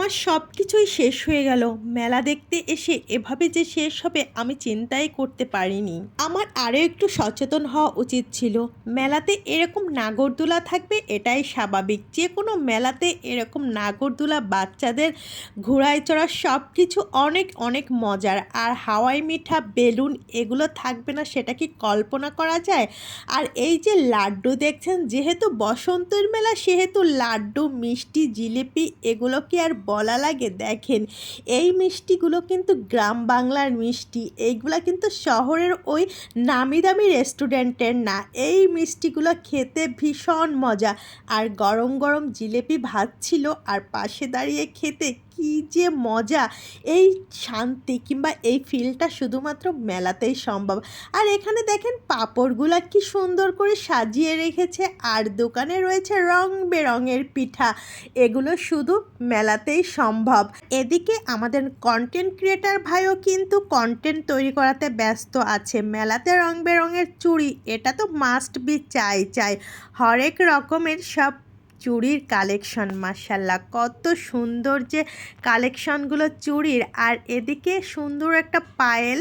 আমার সব কিছুই শেষ হয়ে গেল। মেলা দেখতে এসে এভাবে যে শেষ হবে আমি চিন্তাই করতে পারিনি। আমার আরও একটু সচেতন হওয়া উচিত ছিল। মেলাতে এরকম নাগরদোলা থাকবে এটাই স্বাভাবিক। যে কোনো মেলাতে এরকম নাগরদোলা বাচ্চাদের ঘোড়ায় চড়া সব কিছু অনেক অনেক মজার। আর হাওয়াই মিঠা, বেলুন এগুলো থাকবে না, সেটা কি কল্পনা করা যায়? আর এই যে লাড্ডু দেখছেন, যেহেতু বসন্তের মেলা, সেহেতু লাড্ডু, মিষ্টি, জিলিপি এগুলো কি আর বলা লাগে? দেখেন, এই মিষ্টিগুলো কিন্তু গ্রাম বাংলার মিষ্টি। এইগুলো কিন্তু শহরের ওই নামি দামি রেস্টুরেন্টের না। এই মিষ্টিগুলো খেতে ভীষণ মজা। আর গরম গরম জিলেপি ভাত ছিল আর পাশে দাঁড়িয়ে খেতে কি যে মজা! এই শান্তি কিংবা এই ফিলটা শুধুমাত্র মেলাতেই সম্ভব। আর এখানে দেখেন, পাঁপড়গুলো কি সুন্দর করে সাজিয়ে রেখেছে। আর দোকানে রয়েছে রং বেরঙের পিঠা। এগুলো শুধু মেলাতেই সম্ভব। এদিকে আমাদের কন্টেন্ট ক্রিয়েটার ভাইও কিন্তু কন্টেন্ট তৈরি করাতে ব্যস্ত আছে। মেলাতে রং বেরঙের চুড়ি, এটা তো মাস্ট বি চাই চাই। হরেক রকমের সব চুড়ির কালেকশন মাসাল্লাহ কত সুন্দর যে কালেকশনগুলো চুড়ির। আর এদিকে সুন্দর একটা পায়েল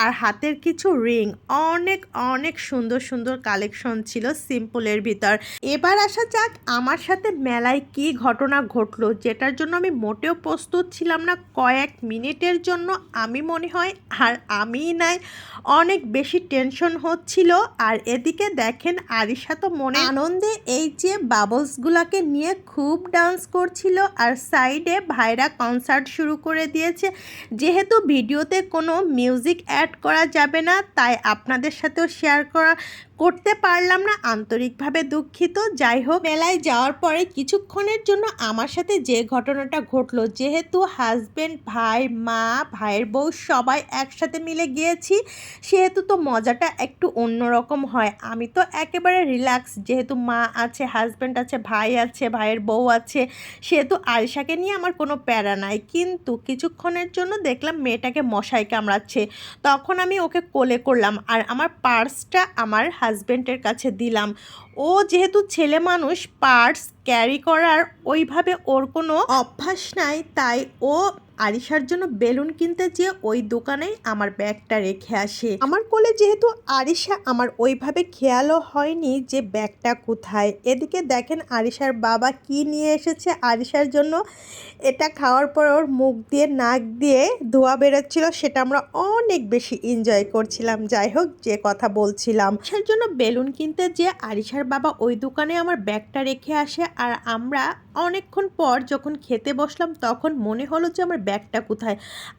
আর হাতের কিছু রিং। অনেক অনেক সুন্দর সুন্দর কালেকশন ছিল সিম্পলের ভিতর। এবার আসা যাক আমার সাথে মেলায় কি ঘটনা ঘটলো, যেটার জন্য আমি মোটেও প্রস্তুত ছিলাম না। কয়েক মিনিটের জন্য আমি মনে হয় আর আমিই নাই। অনেক বেশি টেনশন হচ্ছিল। আর এদিকে দেখেন আরিশা তো মনে আনন্দে এই যে বাবলসগুলোকে নিয়ে খুব ডান্স করছিল আর সাইডে ভাইরা কনসার্ট শুরু করে দিয়েছে। যেহেতু ভিডিওতে কোনো মিউজিক অ্যাড করা যাবে না, তাই আপনাদের সাথেও শেয়ার করা, করতে পারলাম না, আন্তরিকভাবে দুঃখিত। যাই হোক, মেলায় যাওয়ার পরে কিছুক্ষণের জন্য আমার সাথে যে ঘটনাটা ঘটলো, যেহেতু হাজবেন্ড ভাই, মা, ভাইয়ের বউ সবাই একসাথে মিলে গিয়েছি, সেহেতু তো মজাটা একটু অন্যরকম হয়। আমি তো একেবারে রিল্যাক্স যেহেতু মা আছে হাজব্যান্ড আছে, ভাই আছে, ভাইয়ের বউ আছে সেহেতু আয়েশাকে নিয়ে আমার কোনো প্যারা নাই। কিন্তু কিছুক্ষণের জন্য দেখলাম মেয়েটাকে মশাই কামড়াচ্ছে। তখন আমি ওকে কোলে করলাম আর আমার পার্সটা আমার হাজব্যান্ডের কাছে দিলাম। ও যেহেতু ছেলে মানুষ, পার্স ক্যারি করার ওইভাবে ওর কোনো অভ্যাস নাই, তাই ও আরিশার জন্য বেলুন কিনতে যেয়ে ওই দোকানেই আমার ব্যাগটা রেখে আসে। আমার কোলে যেহেতু আরিশা, আমার ওইভাবে খেয়ালও হয়নি যে ব্যাগটা কোথায়। এদিকে দেখেন আরিশার বাবা কি নিয়ে এসেছে আরিশার জন্য। এটা খাওয়ার পর ওর মুখ দিয়ে, নাক দিয়ে ধোয়া বেরোচ্ছিল, সেটা আমরা অনেক বেশি এনজয় করছিলাম। যাই হোক, যে কথা বলছিলাম। আরিশার জন্য বেলুন কিনতে যে আরিশার বাবা ওই দোকানে আমার ব্যাগটা রেখে আসে। আর আমরা অনেকক্ষণ পর যখন খেতে বসলাম, তখন মনে হলো যে আমার ব্যাগটা কোথায়?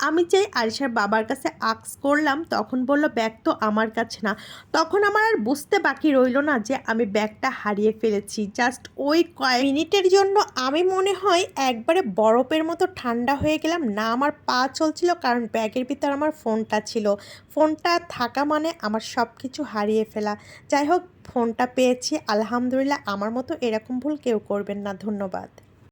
আমি চাই আরিশার বাবার কাছে আক্স করলাম, তখন বলল, ব্যাগ তো আমার কাছে না। তখন আমার আর বুঝতে বাকি রইল না যে আমি ব্যাগটা হারিয়ে ফেলেছি। জাস্ট ওই কয়েক মিনিটের জন্য আমি মনে হয় একবারে বরফের মতো ঠান্ডা হয়ে গেলাম। না, আমার পা চলছিল, কারণ ব্যাগের ভিতর আমার ফোনটা ছিল। ফোনটা থাকা মানে আমার সব কিছু হারিয়ে ফেলা। যাই হোক, ফোনটা পেয়েছি। আলহামদুলিল্লাহ, আমার মতো এরকম ভুল কেউ করবেন না। ধন্যবাদ।